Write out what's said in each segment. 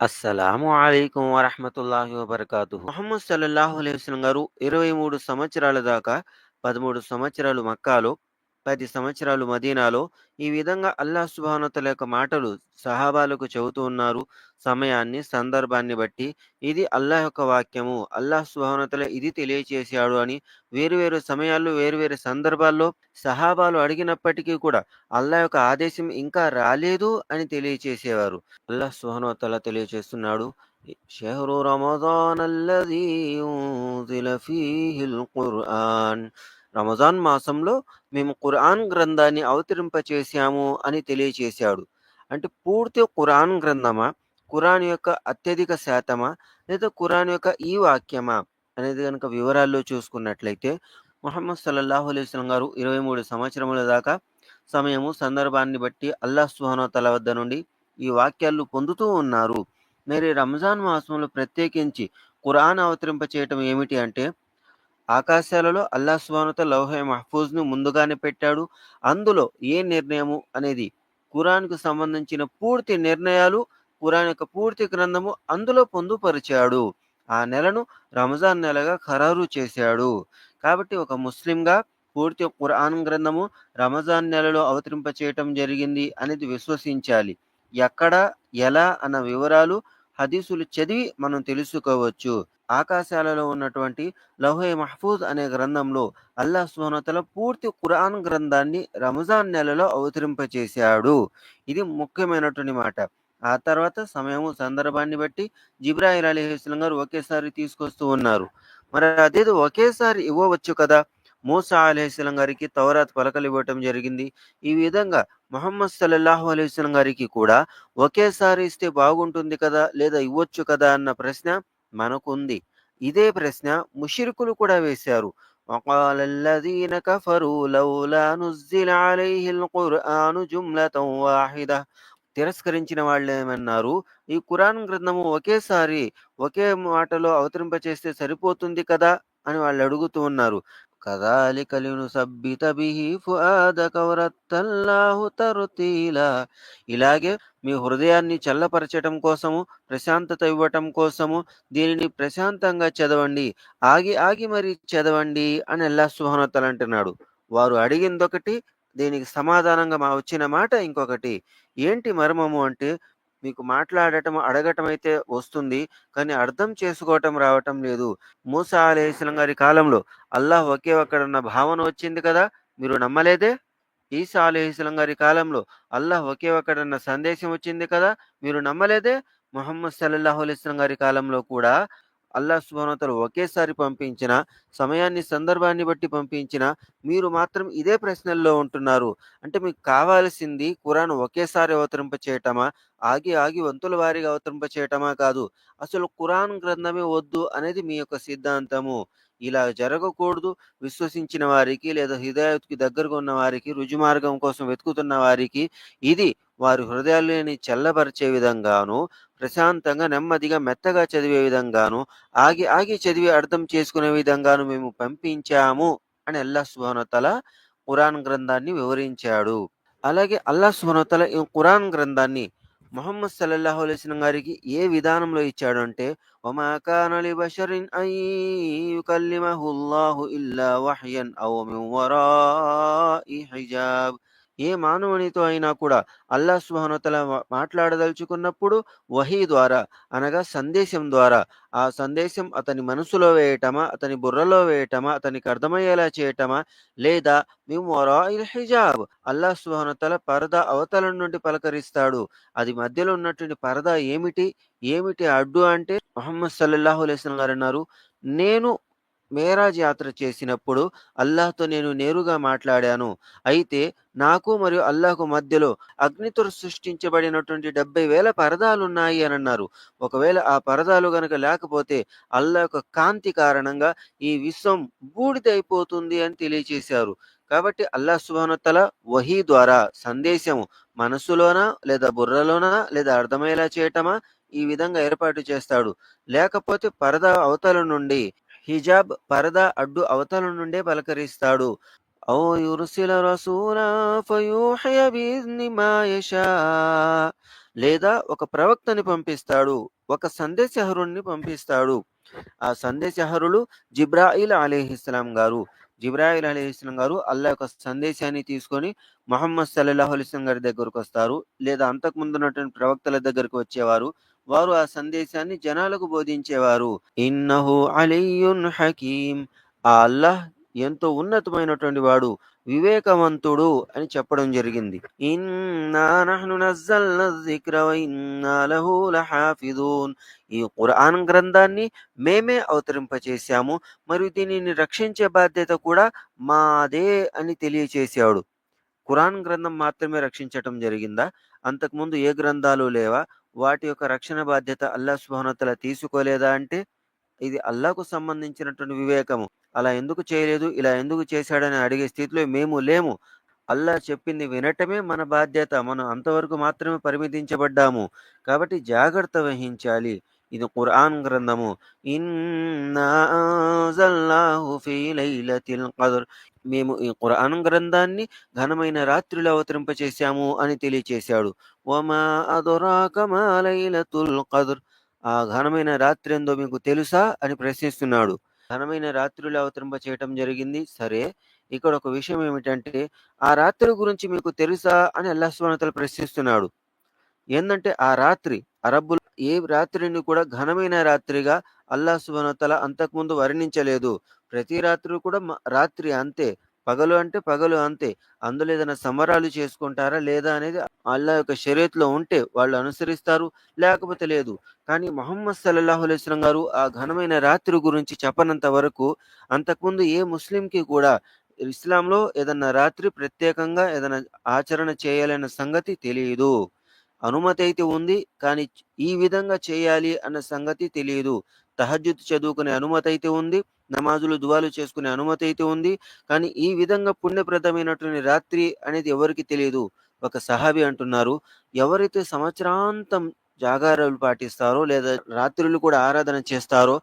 అస్సలాము అలైకుం వరహమతుల్లాహి వబర్కాతు మొహమ్మద్ సల్లల్లాహు అలైహి వసల్లం గారు ఇరవై మూడు సంవత్సరాల దాకా పదమూడు సంవత్సరాలు మక్కాలో పది సంవత్సరాలు మదీనాలో ఈ విధంగా అల్లాహ్ సుభానతల యొక్క మాటలు సహాబాలకు చెబుతూ ఉన్నారు. సమయాన్ని సందర్భాన్ని బట్టి ఇది అల్లాహ్ యొక్క వాక్యము. అల్లాహ్ సుభానతల ఇది తెలియచేశాడు అని వేరువేరు సమయాల్లో వేరువేరు సందర్భాల్లో సహాబాలు అడిగినప్పటికీ కూడా అల్లాహ్ యొక్క ఆదేశం ఇంకా రాలేదు అని తెలియచేసేవారు. అల్లాహ్ సుహానతల తెలియచేస్తున్నాడు షహరు రమదాన్ అల్లదీ ఫీహిల్ ఖుర్ఆన్ రమజాన్ మాసంలో మేము ఖురాన్ గ్రంథాన్ని అవతరింపచేశాము అని తెలియచేశాడు. అంటే పూర్తి ఖురాన్ గ్రంథమా? ఖురాన్ యొక్క అత్యధిక శాతమా? లేదా ఖురాన్ యొక్క ఈ వాక్యమా? అనేది కనుక వివరాల్లో చూసుకున్నట్లయితే ముహమ్మద్ సల్లల్లాహు అలైహి గారు ఇరవై మూడు సంవత్సరముల దాకా సమయము సందర్భాన్ని బట్టి అల్లాహ్ సుహానతల వద్ద నుండి ఈ వాక్యాలు పొందుతూ ఉన్నారు. మరి రంజాన్ మాసంలో ప్రత్యేకించి ఖురాన్ అవతరింప చేయటం ఏమిటి అంటే ఆకాశాలలో అల్లా సుబానుత లౌహే మహఫూజ్ను ముందుగానే పెట్టాడు. అందులో ఏ నిర్ణయము అనేది కురాన్కు సంబంధించిన పూర్తి నిర్ణయాలు కురాన్ యొక్క పూర్తి గ్రంథము అందులో పొందుపరిచాడు. ఆ నెలను రంజాన్ నెలగా ఖరారు చేశాడు. కాబట్టి ఒక ముస్లింగా పూర్తి ఖురాన్ గ్రంథము రమజాన్ నెలలో అవతరింప చేయటం జరిగింది అనేది విశ్వసించాలి. ఎక్కడ ఎలా అన్న వివరాలు హదీసులు చదివి మనం తెలుసుకోవచ్చు. ఆకాశాలలో ఉన్నటువంటి లౌహే మహఫూజ్ అనే గ్రంథంలో అల్లా సుహనతల పూర్తి ఖురాన్ గ్రంథాన్ని రంజాన్ నెలలో అవతరింపచేశాడు. ఇది ముఖ్యమైనటువంటి మాట. ఆ తర్వాత సమయము సందర్భాన్ని బట్టి జిబ్రాయిల్ అలీస్లం గారు ఒకేసారి తీసుకొస్తూ ఉన్నారు. మరి అదేదో ఒకేసారి ఇవ్వవచ్చు కదా? మూసా అలీస్లం గారికి తౌరాత్ పలకలు ఇవ్వటం జరిగింది. ఈ విధంగా మొహమ్మద్ సల్లల్లాహు అలైస్లం గారికి కూడా ఒకేసారి ఇస్తే బాగుంటుంది కదా? లేదా ఇవ్వచ్చు కదా? అన్న ప్రశ్న మనకుంది ఇదే ప్రశ్న ముషిరుకులు కూడా వేశారు وقال الذين كفروا لولا نزل عليه القرآن جملة واحدة తిరస్కరించిన వాళ్ళు ఏమన్నారు ఈ కురాన్ గ్రంథము ఒకేసారి ఒకే మాటలో అవతరింపచేస్తే సరిపోతుంది కదా అని వాళ్ళు అడుగుతూ ఉన్నారు కదాలిక లినుసబ్బిత బిహి ఫుఆదక వరత్తల్లాహు తరుతీలా ఇలాగే మీ హృదయాన్ని చల్లపరచటం కోసము ప్రశాంతత ఇవ్వటం కోసము దీనిని ప్రశాంతంగా చదవండి. ఆగి ఆగి మరి చదవండి అని అల్లా సుహనతలు అంటున్నాడు. వారు అడిగిందొకటి దీనికి సమాధానంగా మా వచ్చిన మాట ఇంకొకటి. ఏంటి మర్మము అంటే మీకు మాట్లాడటం అడగటం అయితే వస్తుంది కానీ అర్థం చేసుకోవటం రావటం లేదు. మూసా అలేస్లం గారి కాలంలో అల్లాహ్ ఒకే ఒక్కడన్న భావన వచ్చింది కదా మీరు నమ్మలేదే? ఈసా అలీస్లం గారి కాలంలో అల్లాహ్ ఒకే ఒక్కడన్న సందేశం వచ్చింది కదా? మీరు నమ్మలేదే? మొహమ్మద్ సల్లాహు అలైస్లం గారి కాలంలో కూడా అల్లా సుబానతలు ఒకేసారి పంపించిన సమయాన్ని సందర్భాన్ని బట్టి పంపించిన మీరు మాత్రం ఇదే ప్రశ్నల్లో ఉంటున్నారు. అంటే మీకు కావాల్సింది ఖురాన్ ఒకేసారి అవతరింప చేయటమా? ఆగి ఆగి వంతుల వారిగా అవతరింప చేయటమా కాదు. అసలు ఖురాన్ గ్రంథమే వద్దు అనేది మీ యొక్క సిద్ధాంతము. ఇలా జరగకూడదు. విశ్వసించిన వారికి లేదా హిదాయత్కి దగ్గరగా ఉన్న వారికి రుజుమార్గం కోసం వెతుకుతున్న వారికి ఇది వారి హృదయాలని చల్లబరిచే విధంగాను ప్రశాంతంగా నెమ్మదిగా మెత్తగా చదివే విధంగాను ఆగి ఆగి చదివి అర్థం చేసుకునే విధంగాను మేము పంపించాము అని అల్లా సుభానతల ఖురాన్ గ్రంథాన్ని వివరించాడు. అలాగే అల్లా సుభానతల ఈ ఖురాన్ గ్రంథాన్ని మొహమ్మద్ సల్లల్లాహు అలైస్లం గారికి ఏ విధానంలో ఇచ్చాడు అంటే ఒమాకానలి బషరిన్ అయ్యుకల్లిమహుల్లాహు ఇల్లా వహ్యన్ అవ్ మిన్ వరాయి హిజాబ్. ఏ మానవునితో అయినా కూడా అల్లా సుహానతల మాట్లాడదలుచుకున్నప్పుడు వహీ ద్వారా అనగా సందేశం ద్వారా ఆ సందేశం అతని మనసులో వేయటమా అతని బుర్రలో వేయటమా అతనికి అర్థమయ్యేలా చేయటమా లేదా మేము హిజాబ్ అల్లా సుహానతల పరదా అవతల నుండి పలకరిస్తాడు. అది మధ్యలో ఉన్నటువంటి పరదా ఏమిటి? ఏమిటి అడ్డు అంటే? మొహమ్మద్ సల్లాహు అలైస్ గారు అన్నారు నేను మేరాజ్ యాత్ర చేసినప్పుడు అల్లాహ్తో నేను నేరుగా మాట్లాడాను. అయితే నాకు మరియు అల్లాహకు మధ్యలో అగ్నితో సృష్టించబడినటువంటి డెబ్బై వేల పరదాలు ఉన్నాయి అని అన్నారు. ఒకవేళ ఆ పరదాలు గనక లేకపోతే అల్లా యొక్క కాంతి కారణంగా ఈ విశ్వం బూడిదైపోతుంది అని తెలియచేశారు. కాబట్టి అల్లా సుబానతల వహీ ద్వారా సందేశము మనసులోనా లేదా బుర్రలోనా లేదా అర్థమయ్యేలా చేయటమా? ఈ విధంగా ఏర్పాటు చేస్తాడు. లేకపోతే పరదా అవతల నుండి హిజాబ్ పరదా అడ్డు అవతల నుండే పలకరిస్తాడు. లేదా ఒక ప్రవక్తని పంపిస్తాడు ఒక సందేశహరుణ్ణి పంపిస్తాడు. ఆ సందేశహరులు జిబ్రాయిల్ అలీహిస్లాం గారు. జిబ్రాయిల్ అలీహిస్లాం గారు అల్లా యొక్క సందేశాన్ని తీసుకొని మొహమ్మద్ సల్లాహు అలిస్లాం గారి దగ్గరకు వస్తారు. లేదా అంతకు ముందున్నటువంటి ప్రవక్తల దగ్గరకు వచ్చేవారు. వారు ఆ సందేశాన్ని జనాలకు బోధించేవారు. ఇన్నహు అలీయున్ హకీం ఆ అల్లాహ్ ఎంతో ఉన్నతమైనటువంటి వాడు వివేకవంతుడు అని చెప్పడం జరిగింది. ఈ ఖురాన్ గ్రంథాన్ని మేమే అవతరింపచేశాము మరియు దీనిని రక్షించే బాధ్యత కూడా మాదే అని తెలియచేశాడు. ఖురాన్ గ్రంథం మాత్రమే రక్షించటం జరిగిందా? అంతకుముందు ఏ గ్రంథాలు లేవా? వాటి యొక్క రక్షణ బాధ్యత అల్లా సుభానతల తీసుకోలేదా అంటే ఇది అల్లాకు సంబంధించినటువంటి వివేకము. అలా ఎందుకు చేయలేదు? ఇలా ఎందుకు చేశాడని అడిగే స్థితిలో మేము లేము. అల్లా చెప్పింది వినటమే మన బాధ్యత. మనం అంతవరకు మాత్రమే పరిమితించబడ్డాము. కాబట్టి జాగ్రత్త వహించాలి. ఇది ఖురాన్ గ్రంథము. ఇన్నా ఫీ లైలతిల్ ఖద్ర్. మేము ఈ ఖురాన్ గ్రంథాన్ని ఘనమైన రాత్రిలో అవతరింపచేశాము అని తెలియచేశాడు. వమా అదురాక మా లైలతుల్ ఖద్ర్. ఆ ఘనమైన రాత్రి ఎందో మీకు తెలుసా అని ప్రశ్నిస్తున్నాడు. ఘనమైన రాత్రులు అవతరింప చేయటం జరిగింది. సరే ఇక్కడ ఒక విషయం ఏమిటంటే ఆ రాత్రి గురించి మీకు తెలుసా అని అల్లాహ్ ప్రశ్నిస్తున్నాడు. ఏందంటే ఆ రాత్రి అరబ్బులు ఏ రాత్రిని కూడా ఘనమైన రాత్రిగా అల్లాహ్ సుబ్హానహు అంతకుముందు వర్ణించలేదు. ప్రతి రాత్రి కూడా రాత్రి అంతే. పగలు అంటే పగలు అంతే. అందులో ఏదైనా సమరాలు చేసుకుంటారా లేదా అనేది అల్లా యొక్క షరీయత్లో ఉంటే వాళ్ళు అనుసరిస్తారు లేకపోతే లేదు. కానీ మొహమ్మద్ సల్లాహు అలైస్లం గారు ఆ ఘనమైన రాత్రి గురించి చెప్పనంత వరకు అంతకుముందు ఏ ముస్లింకి కూడా ఇస్లాంలో ఏదన్నా రాత్రి ప్రత్యేకంగా ఏదైనా ఆచరణ చేయాలన్న సంగతి తెలియదు. అనుమతి అయితే ఉంది. కానీ ఈ విధంగా చేయాలి అన్న సంగతి తెలియదు. తహజ్జుద్ చదువుకునే అనుమతి అయితే ఉంది. నమాజులు దువాలు చేసుకునే అనుమతి అయితే ఉంది. కానీ ఈ విధంగా పుణ్యప్రదమైనటువంటి రాత్రి అనేది ఎవరికి తెలియదు. ఒక సహాబి అంటున్నారు. ఎవరైతే సంవత్సరాంతం జాగారాలు పాటిస్తారో లేదా రాత్రులు కూడా ఆరాధన చేస్తారో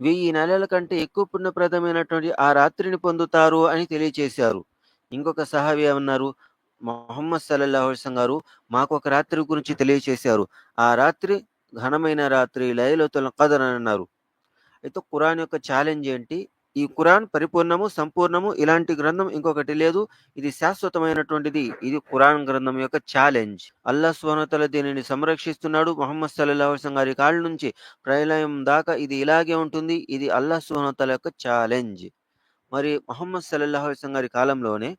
వెయ్యి నెలల కంటే ఎక్కువ పుణ్యప్రదమైనటువంటి ఆ రాత్రిని పొందుతారు అని తెలియచేశారు. ఇంకొక సహాబి ఏమన్నారు? మొహమ్మద్ సల్లల్లాహు అలైహి గారు మాకు ఒక రాత్రి గురించి తెలియచేశారు. ఆ రాత్రి ఘనమైన రాత్రి లైలతుల్ కదర్ అని అన్నారు. అయితే ఖురాన్ యొక్క ఛాలెంజ్ ఏంటి? ఈ ఖురాన్ పరిపూర్ణము సంపూర్ణము ఇలాంటి గ్రంథం ఇంకొకటి లేదు. ఇది శాశ్వతమైనటువంటిది. ఇది ఖురాన్ గ్రంథం యొక్క ఛాలెంజ్ అల్లా స్వనతల దీనిని సంరక్షిస్తున్నాడు మొహమ్మద్ సల్లాహు వసల్లం గారి కాళ్ళ నుంచి. ప్రళయం దాకా ఇది ఇలాగే ఉంటుంది. ఇది అల్లా స్వనతల యొక్క ఛాలెంజ్ మరి మొహమ్మద్ సల్లాహు వసల్లం గారి కాలంలోనే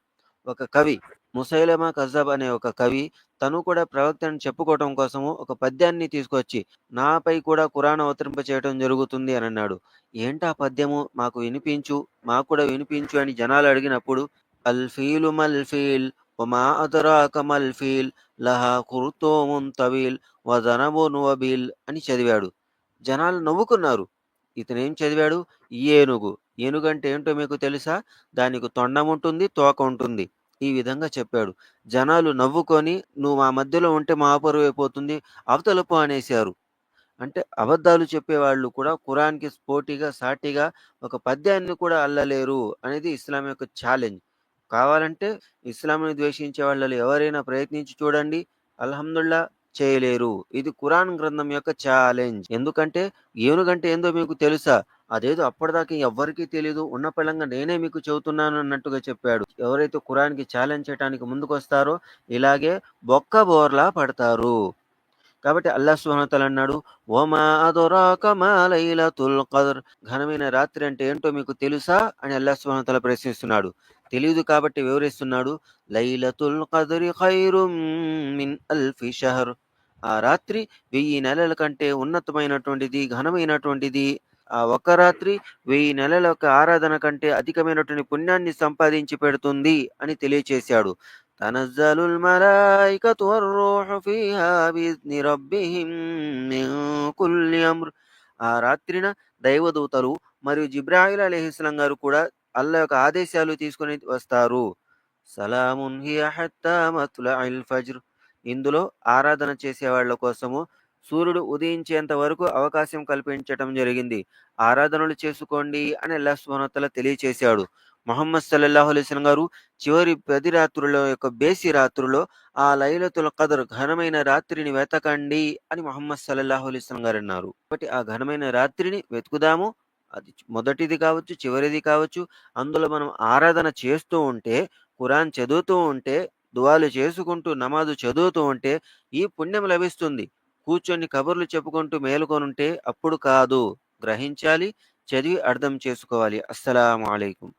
ఒక కవి ముసైలమా కజబ్ అనే ఒక కవి తను కూడా ప్రవక్తని చెప్పుకోవటం కోసము ఒక పద్యాన్ని తీసుకొచ్చి నాపై కూడా కురాన్ అవతరింప చేయటం జరుగుతుంది అని అన్నాడు. ఏంటా పద్యము? మాకు వినిపించు మాకు కూడా వినిపించు అని జనాలు అడిగినప్పుడు అల్ఫీలు మల్ఫీల్ వమా అదరాక మల్ఫీల్ లహా కుర్తోమున్ తవీల్ వదనబున్ వబీల్ అని చదివాడు. జనాలు నవ్వుకున్నారు. ఇతనేం చదివాడు? ఏనుగు ఏనుగు. అంటే ఏంటో మీకు తెలుసా? దానికి తొండం ఉంటుంది తోక ఉంటుంది. ఈ విధంగా చెప్పాడు. జనాలు నవ్వుకొని నువ్వు మా మధ్యలో ఉంటే మా పరువు అయిపోతుంది అవతలపు అనేశారు. అంటే అబద్ధాలు చెప్పేవాళ్ళు కూడా ఖురాన్కి పోటీగా సాటిగా ఒక పద్యాన్ని కూడా అల్లలేరు అనేది ఇస్లాం యొక్క ఛాలెంజ్. కావాలంటే ఇస్లాంని ద్వేషించే వాళ్ళు ఎవరైనా ప్రయత్నించి చూడండి అల్హమ్దుల్లా చేయలేరు. ఇది ఖురాన్ గ్రంథం యొక్క ఛాలెంజ్. ఎందుకంటే ఏనుగంటే ఏందో మీకు తెలుసా? అదేదో అప్పటిదాకా ఎవ్వరికీ తెలియదు ఉన్న పిల్లంగా నేనే మీకు చెబుతున్నాను అన్నట్టుగా చెప్పాడు. ఎవరైతే ఖురాన్కి ఛాలెంజ్ చేయడానికి ముందుకు వస్తారో ఇలాగే బొక్క బోర్లా పడతారు. కాబట్టి అల్లా సుహనతలు అన్నాడు ఓమా అదొరాక మా లైలతుల్ ఘనమైన రాత్రి అంటే ఏంటో మీకు తెలుసా అని అల్లా సుహనతల ప్రశ్నిస్తున్నాడు. తెలియదు కాబట్టి వివరిస్తున్నాడు లైలతుల్ కదరి ఖైరుం మిన్ అల్ఫి షహర్. ఆ రాత్రి వెయ్యి నెలల కంటే ఉన్నతమైనటువంటిది ఘనమైనటువంటిది ఆ ఒక్క రాత్రి వెయ్యి నెలల యొక్క ఆరాధన కంటే అధికమైనటువంటి పుణ్యాన్ని సంపాదించి పెడుతుంది అని తెలియచేశాడు. తనజ్జలుల్ మలాయికతు వర్-రూహు ఫీహా బిఇజ్ని రబ్బిహిం మిన్ కుల్లి అమ్ర్. ఆ రాత్రిన దైవదూతలు మరియు జిబ్రాయిల్ అలైహిస్సలాం గారు కూడా అల్లా యొక్క ఆదేశాలు తీసుకొని వస్తారు. సలామున్ హియ హత్తా మత్లఇల్ ఫజ్ర్. ఇందులో ఆరాధన చేసే వాళ్ళ కోసము సూర్యుడు ఉదయించేంత వరకు అవకాశం కల్పించటం జరిగింది ఆరాధనలు చేసుకోండి అని అల్లా సుబ్హానహు తెలియచేశాడు మొహమ్మద్ సల్లల్లాహు గారు చివరి 10 రాత్రుల యొక్క బేసి రాత్రులో ఆ లైలతుల కదర్ ఘనమైన రాత్రిని వెతకండి అని మొహమ్మద్ సల్లల్లాహు అలైహి గారు అన్నారు కాబట్టి ఆ ఘనమైన రాత్రిని వెతుకుదాము. అది మొదటిది కావచ్చు, చివరిది కావచ్చు. అందులో మనం ఆరాధన చేస్తూ ఉంటే, ఖురాన్ చదువుతూ ఉంటే, దువాలు చేసుకుంటూ, నమాజు చదువుతూ ఉంటే ఈ పుణ్యం లభిస్తుంది. కూర్చొని కబుర్లు చెప్పుకుంటూ మేలుకొనుంటే అప్పుడు కాదు. గ్రహించాలి, చదివి అర్థం చేసుకోవాలి. అస్సలాము అలైకుం.